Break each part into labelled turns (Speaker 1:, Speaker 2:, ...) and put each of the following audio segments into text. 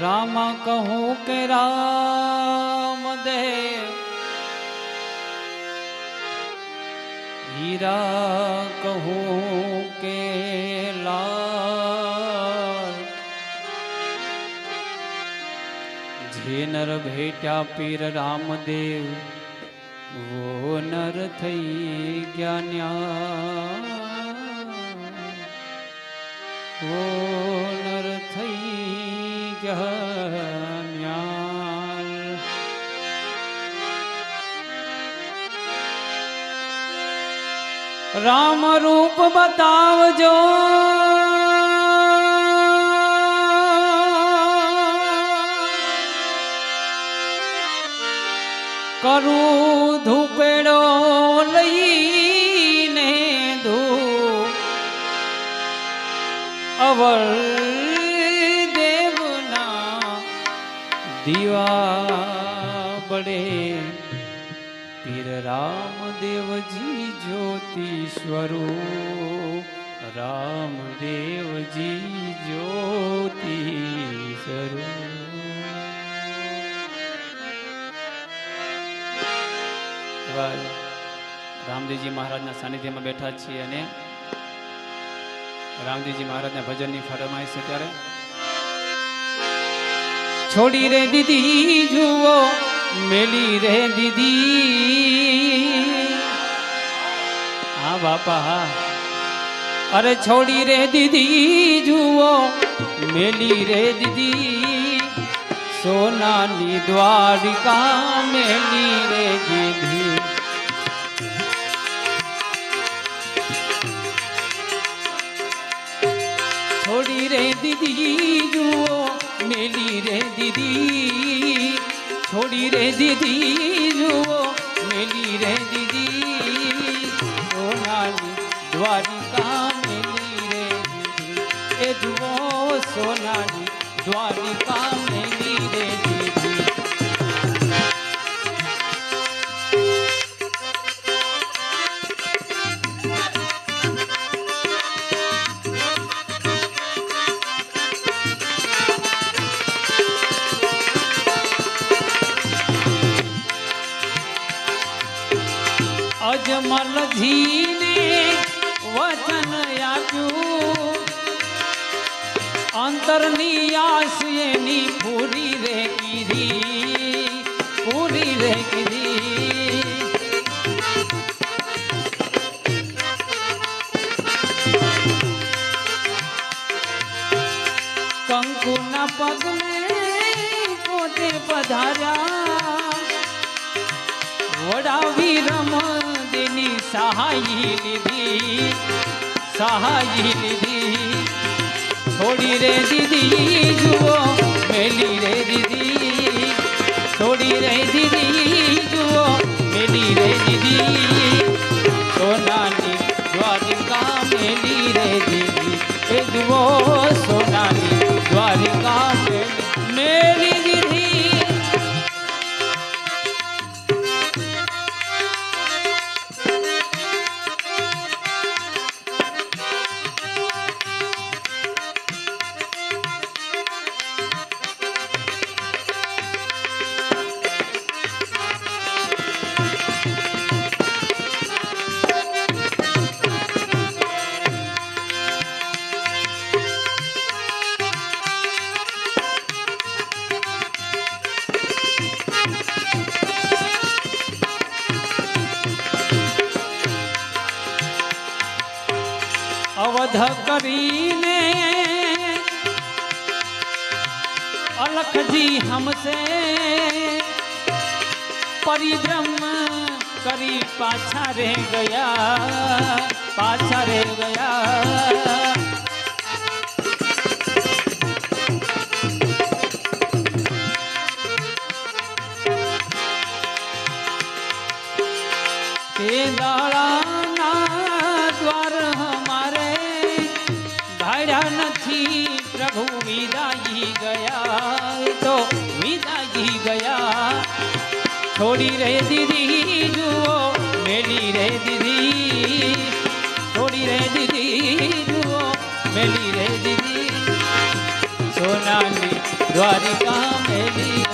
Speaker 1: રામ કહું કે રામ દેવ. હીરા કહું કે લાલ. જે નર ભેટ્યા પીર રામદેવ. વો નર થઈ ગયા ન્યા. થઈ ગયા ન્યાલ રામ રૂપ બતાવજો કરું ધૂપેડો લઈને ધૂપ અવર બળે પીર રામદેવજી જ્યોતિ સ્વરૂપ, રામદેવજી જ્યોતિ સ્વરૂપ. રામદેવજી મહારાજના સાનિધ્યમાં બેઠા છીએ અને રામદેવજી મહારાજના ભજનની ફરમાઈશ છે ત્યારે. છોડી રે દીદી, જુઓ મેલી રે દીદી. હા, બાપા, હા. અરે છોડી રે દીદી, જુઓ, મેલી રે દીદી. સોનાની દ્વારિકા મેલી રે દીદી. છોડી રે દીદી, જુઓ, મેલી રે દીદી. છોડી રે દીદી, જુઓ, મેલી રે દીદી. સોનાની દ્વારિકા મેલી રે દીદી. એ જુઓ, સોનાની દ્વારિકા અજમલજીને વચન અંતરની આસ એની પૂરી રે કીધી, પૂરી રે કીધી. કંકુના પગને પોતે પધાર્યા. સહાય લીધી સહાય લીધી છોડી રે દીદી જુઓ મેલી રે દીદી છોડી રે દીદી જુઓ મેલી રે દીદી સોનાની દ્વારિકા મેલી રે દીદી એ જુઓ અવધ કરીને અલખજી હમસે પરિભ્રમ કરી પાછા રે ગયા પાછા રે ગયા. વિદાઈ ગયા. છોડી રે દીદી, જુઓ, મેલી રે દીદી. છોડી રે દીદી, જુઓ, મેલી રે દીદી. સોનાની દ્વારિકા મેલી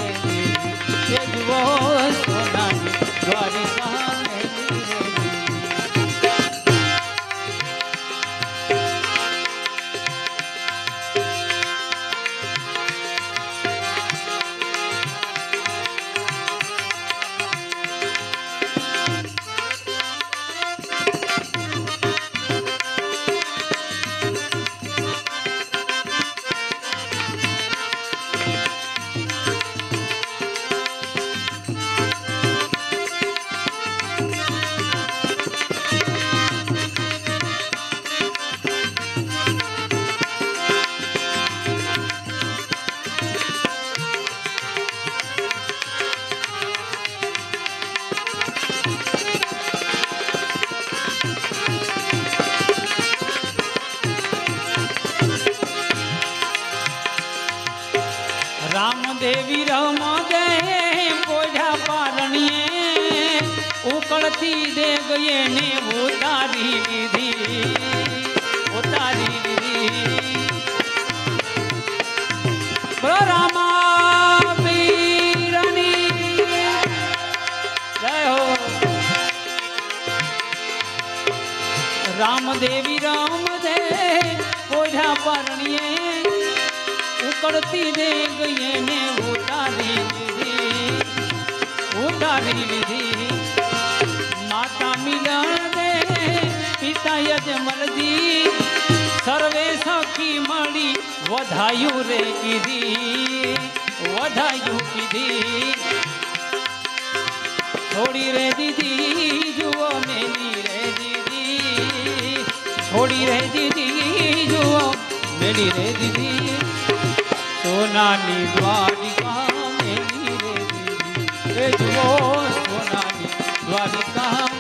Speaker 1: રામદેવી રામ દે, ઓઢા પરણીએ, ઉકળતી દે ગઈએ ને ઉતારી લીધી ઉતારી લીધી માતા મિલન દે પિતા યજમલજી સર્વે સખી મળી વધાયું રે કીધી, વધાયું કીધી. થોડી રે દીધી, જુઓ મેલી થોડી રે દીદી, જુઓ, મેળી રે દીદી. સોનાની દ્વારિકા મેળી રે દીદી. જુઓ, સોનાની દ્વારિકા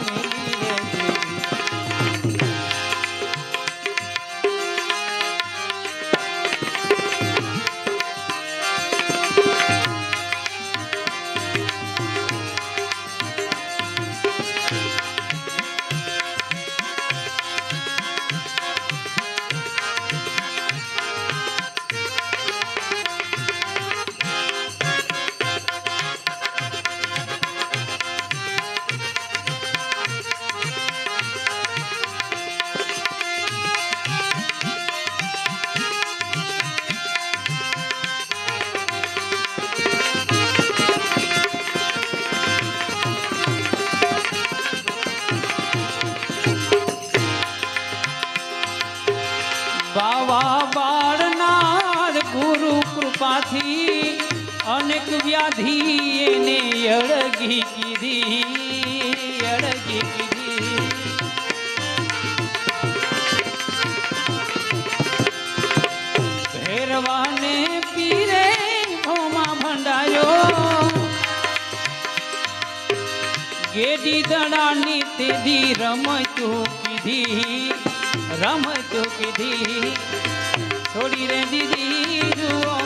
Speaker 1: ભેરવાને પીરે, ભોમાં ભંડાયો. ગેડી દડાની તેદી રમતું કીધી રમતું કીધી. છોડી રે દીદી જુઓ,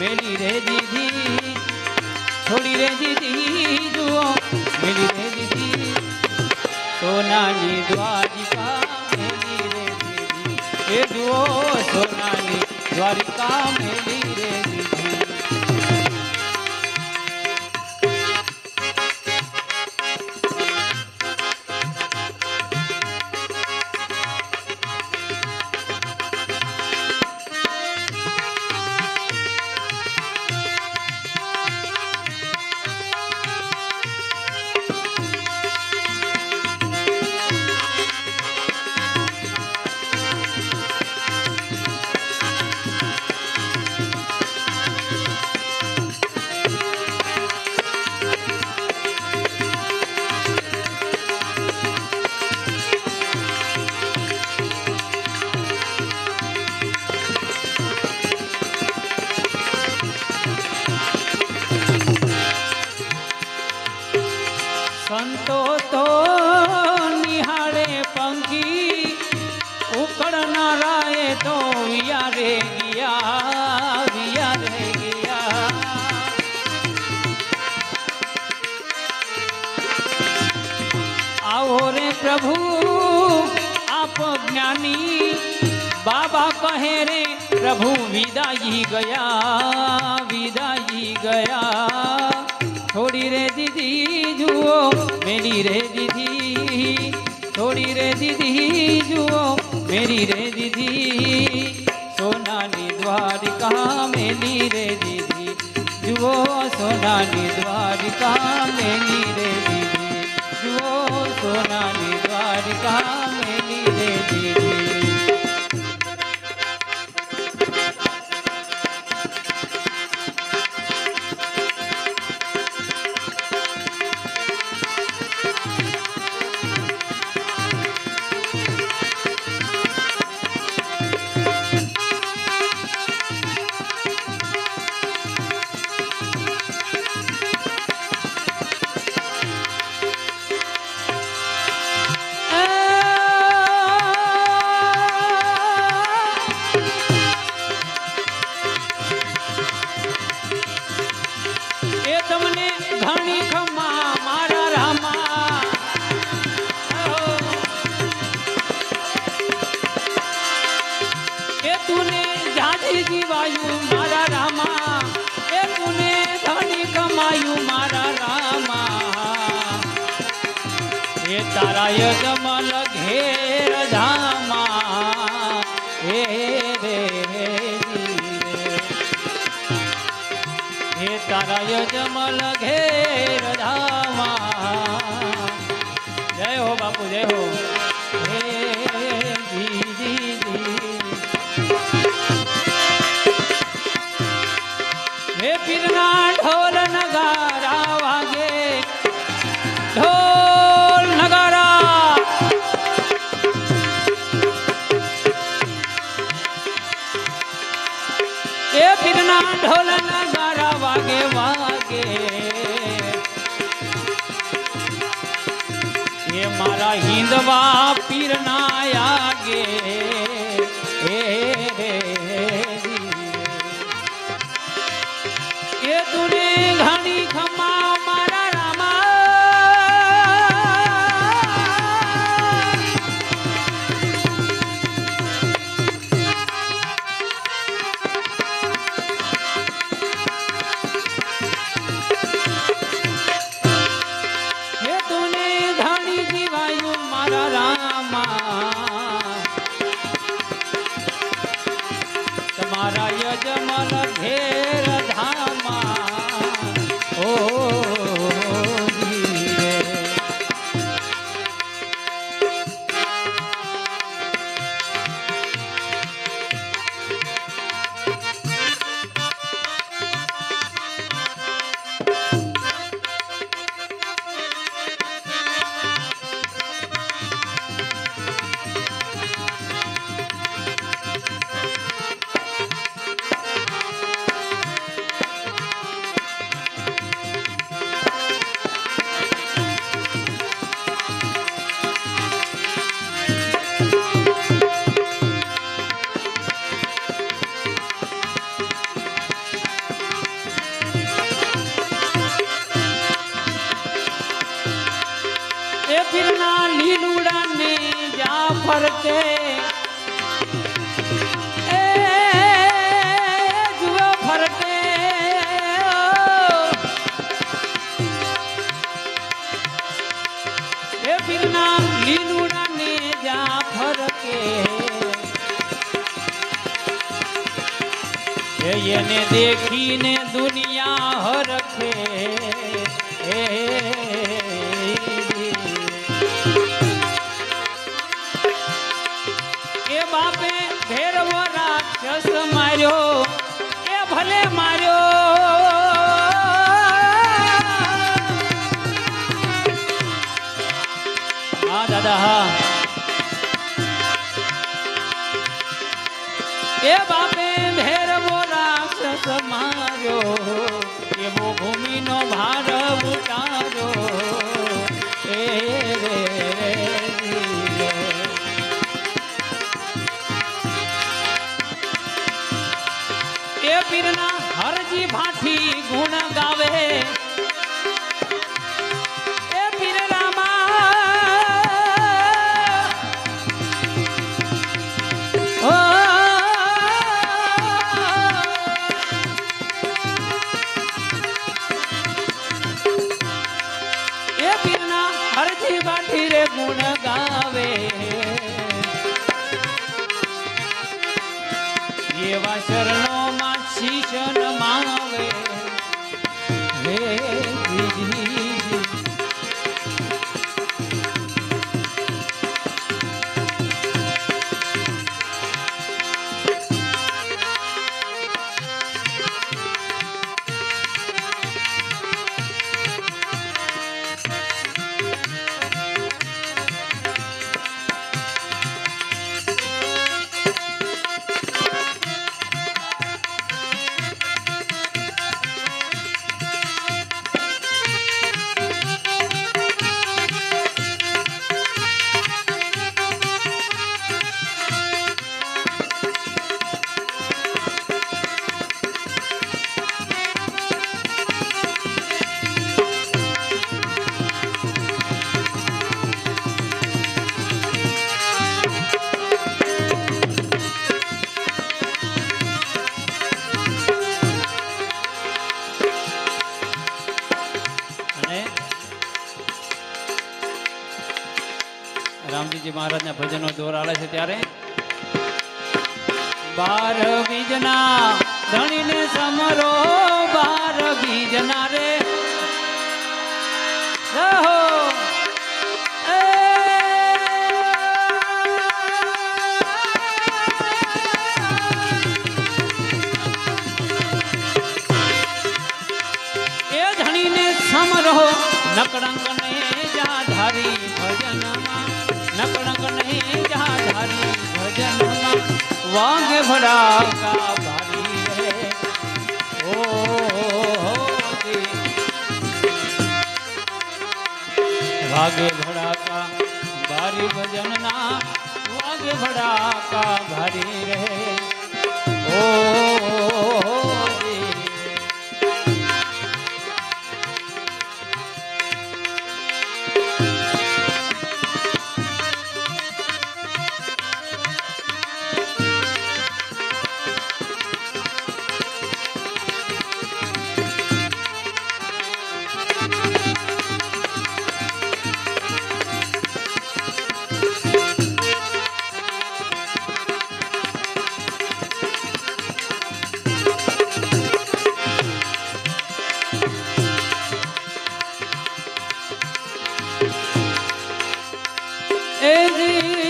Speaker 1: મેલી રે દીદી. છોડી રે દીદી જુઓ, મેલી રે દીદી. સોનાની દ્વારિકા મેલી રે દીદી. એ જુઓ સોનાની દ્વારિકા મેલી રે संतो तो निहारे पंखी, उकड़ ना राये तो या रे गया रे प्रभु, आप ज्ञानी, बाबा कहे रे, प्रभु विदाई गया विदाई गया। थोड़ी रे દીધી જુઓ મેરી રે દીધી થોડી રે દીધી જુઓ મેરી રે દીધી, સોનાની દ્વારિકા મેલી રે દીધી, જુઓ, સોનાની દ્વારિકા મેલી રે દીધી, જુઓ, સોનાની દ્વારિકા મેલી રે દીધી. Yeah. મારી માઠી રે ગુણ ગાવે. એવા શરણ બાર બીજના ધણીને સમરો બાર બીજના રે. રહો. એ. ધણીને સમરો નકળંગને જા ધારી ભજનમાં. નકળંગને જા ધારી ભજનમાં વાગે भारी ભારી ओ, ઓ જી. વાગે ભડાકા ભારી ભજનના વાગે એ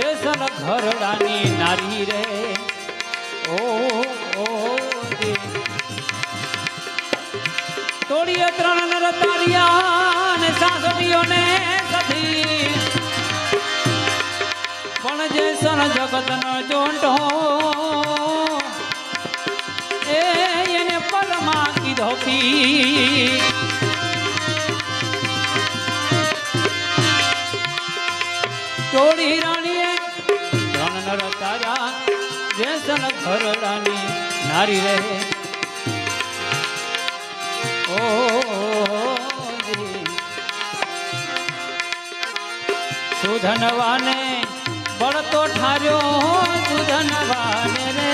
Speaker 1: જેસન ઘરડાની નારી રે. ઓ તોડીએ ત્રણ નર તારિયા ને સાસડીઓને સધી પણ જેસન જગતનો ચોંટો, એ એને પરમા કીધો પી ચોળી રાણી ઘરડાની નારી રહે ઓ. સુધનવાને બળતો ઠાર્યો સુધનવાને રે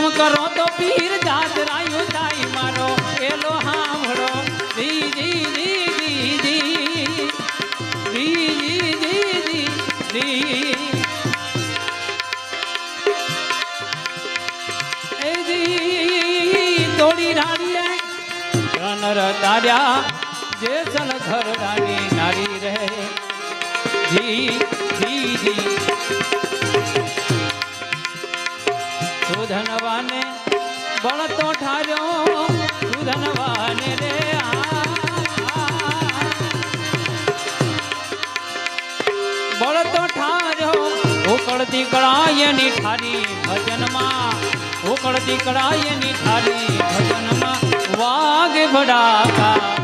Speaker 1: હુકમ કરો તો પીર જાત રાયો જાય મારો. એલો હાંભળો. જી જી જી જી જી. જી જી જી ઘર રાણી નારી રહે. જી જી જી. સુધનવાને બળતો ઠાર્યો, સુધનવાને રે. બળતો ઠાર્યો ઉકળતી કળાયની ઠારી ભજનમાં ઉકળતી કળાયની ઠારી ભજનમાં, વાઘ ભડાકા